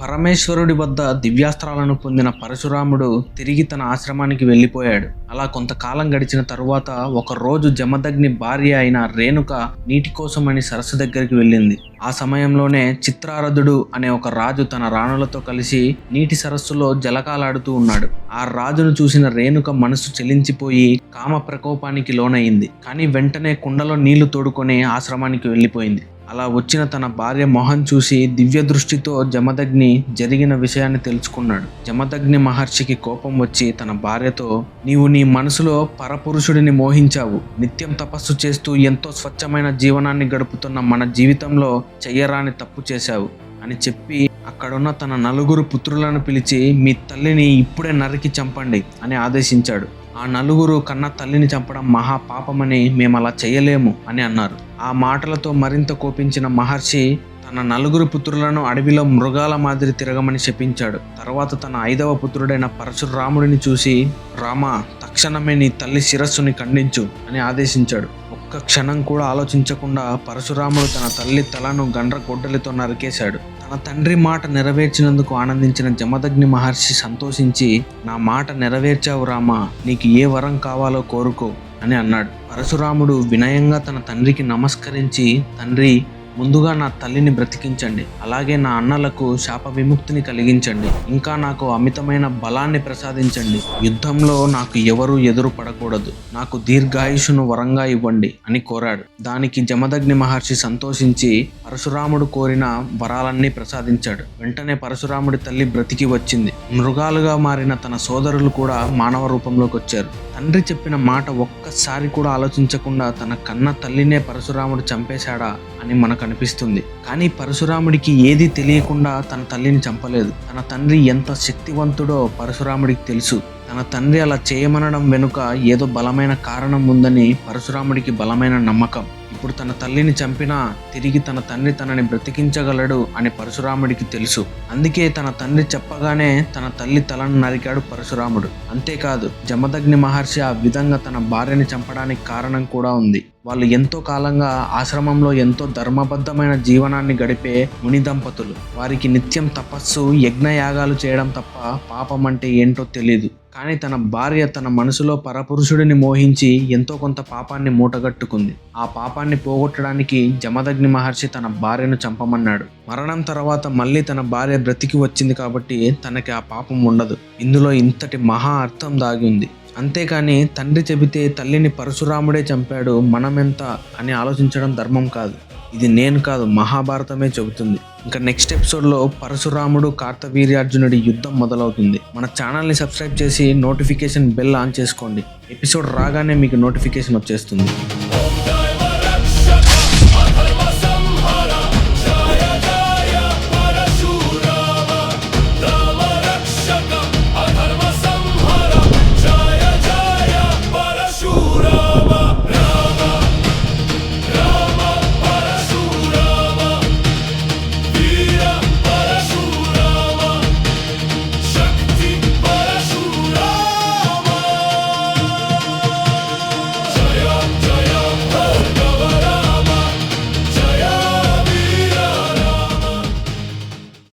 పరమేశ్వరుడి వద్ద దివ్యాస్త్రాలను పొందిన పరశురాముడు తిరిగి తన ఆశ్రమానికి వెళ్ళిపోయాడు. అలా కొంతకాలం గడిచిన తరువాత ఒక రోజు జమదగ్ని భార్య అయిన రేణుక నీటి కోసమని సరస్సు దగ్గరికి వెళ్ళింది. ఆ సమయంలోనే చిత్రారథుడు అనే ఒక రాజు తన రాణులతో కలిసి నీటి సరస్సులో జలకాలాడుతూ ఉన్నాడు. ఆ రాజును చూసిన రేణుక మనసు చెలించిపోయి కామ ప్రకోపానికి లోనయింది. కానీ వెంటనే కుండలో నీళ్ళు తోడుకొని ఆశ్రమానికి వెళ్ళిపోయింది. అలా వచ్చిన తన భార్య మొహం చూసి దివ్య దృష్టితో జమదగ్ని జరిగిన విషయాన్ని తెలుసుకున్నాడు. జమదగ్ని మహర్షికి కోపం వచ్చి తన భార్యతో నీవు నీ మనసులో పరపురుషుడిని మోహించావు. నిత్యం తపస్సు చేస్తూ ఎంతో స్వచ్ఛమైన జీవనాన్ని గడుపుతున్న మన జీవితంలో చెయ్యరాని తప్పు చేశావు అని చెప్పి అక్కడున్న తన నలుగురు పుత్రులను పిలిచి మీ తల్లిని ఇప్పుడే నరికి చంపండి అని ఆదేశించాడు. ఆ నలుగురు కన్న తల్లిని చంపడం మహా పాపమని మేము అలా చేయలేము అని అన్నారు. ఆ మాటలతో మరింత కోపించిన మహర్షి తన నలుగురు పుత్రులను అడవిలో మృగాల మాదిరి తిరగమని శపించాడు. తర్వాత తన ఐదవ పుత్రుడైన పరశురాముడిని చూసి రామ తక్షణమే నీ తల్లి శిరస్సుని ఖండించు అని ఆదేశించాడు. ఒక్క క్షణం కూడా ఆలోచించకుండా పరశురాముడు తన తల్లి తలను గండ్ర గొడ్డలితో నరికేశాడు. తన తండ్రి మాట నెరవేర్చినందుకు ఆనందించిన జమదగ్ని మహర్షి సంతోషించి నా మాట నెరవేర్చావు రామా నీకు ఏ వరం కావాలో కోరుకో అని అన్నాడు. పరశురాముడు వినయంగా తన తండ్రికి నమస్కరించి తండ్రి ముందుగా నా తల్లిని బ్రతికించండి. అలాగే నా అన్నలకు శాప విముక్తిని కలిగించండి. ఇంకా నాకు అమితమైన బలాన్ని ప్రసాదించండి. యుద్ధంలో నాకు ఎవరూ ఎదురు పడకూడదు. నాకు దీర్ఘాయుషును వరంగా ఇవ్వండి అని కోరాడు. దానికి జమదగ్ని మహర్షి సంతోషించి పరశురాముడు కోరిన వరాలన్నీ ప్రసాదించాడు. వెంటనే పరశురాముడి తల్లి బ్రతికి వచ్చింది. మృగాలుగా మారిన తన సోదరులు కూడా మానవ రూపంలోకి వచ్చారు. తండ్రి చెప్పిన మాట ఒక్కసారి కూడా ఆలోచించకుండా తన కన్న తల్లినే పరశురాముడు చంపేశాడా అని మనకు అనిపిస్తుంది కానీ పరశురాముడికి ఏది తెలియకుండా తన తల్లిని చంపలేదు. తన తండ్రి ఎంత శక్తివంతుడో పరశురాముడికి తెలుసు. తన తండ్రి అలా చేయమనడం వెనుక ఏదో బలమైన కారణం ఉందని పరశురాముడికి బలమైన నమ్మకం. ఇప్పుడు తన తల్లిని చంపినా తిరిగి తన తండ్రి తనని బ్రతికించగలడు అని పరశురాముడికి తెలుసు. అందుకే తన తండ్రి చెప్పగానే తన తల్లి తలను నరికాడు పరశురాముడు. అంతేకాదు జమదగ్ని మహర్షి ఆ విధంగా తన భార్యని చంపడానికి కారణం కూడా ఉంది. వాళ్ళు ఎంతో కాలంగా ఆశ్రమంలో ఎంతో ధర్మబద్ధమైన జీవనాన్ని గడిపే ముని దంపతులు. వారికి నిత్యం తపస్సు యజ్ఞయాగాలు చేయడం తప్ప పాపం అంటే ఏంటో తెలియదు కానీ తన భార్య తన మనసులో పరపురుషుడిని మోహించి ఎంతో కొంత పాపాన్ని మూటగట్టుకుంది. ఆ పాపాన్ని పోగొట్టడానికి జమదగ్ని మహర్షి తన భార్యను చంపమన్నాడు. మరణం తర్వాత మళ్ళీ తన భార్య బ్రతికి వచ్చింది కాబట్టి తనకి ఆ పాపం ఉండదు. ఇందులో ఇంతటి మహా అర్థం దాగి ఉంది. అంతేకాని తండ్రి చెబితే తల్లిని పరశురాముడే చంపాడు మనమెంత అని ఆలోచించడం ధర్మం కాదు. ఇది నేను కాదు మహాభారతమే చెబుతుంది. ఇంకా నెక్స్ట్ ఎపిసోడ్లో పరశురాముడు కార్తవీర్యార్జునుడి యుద్ధం మొదలవుతుంది. మన ఛానల్ని సబ్స్క్రైబ్ చేసి నోటిఫికేషన్ బెల్ ఆన్ చేసుకోండి. ఎపిసోడ్ రాగానే మీకు నోటిఫికేషన్ వచ్చేస్తుంది.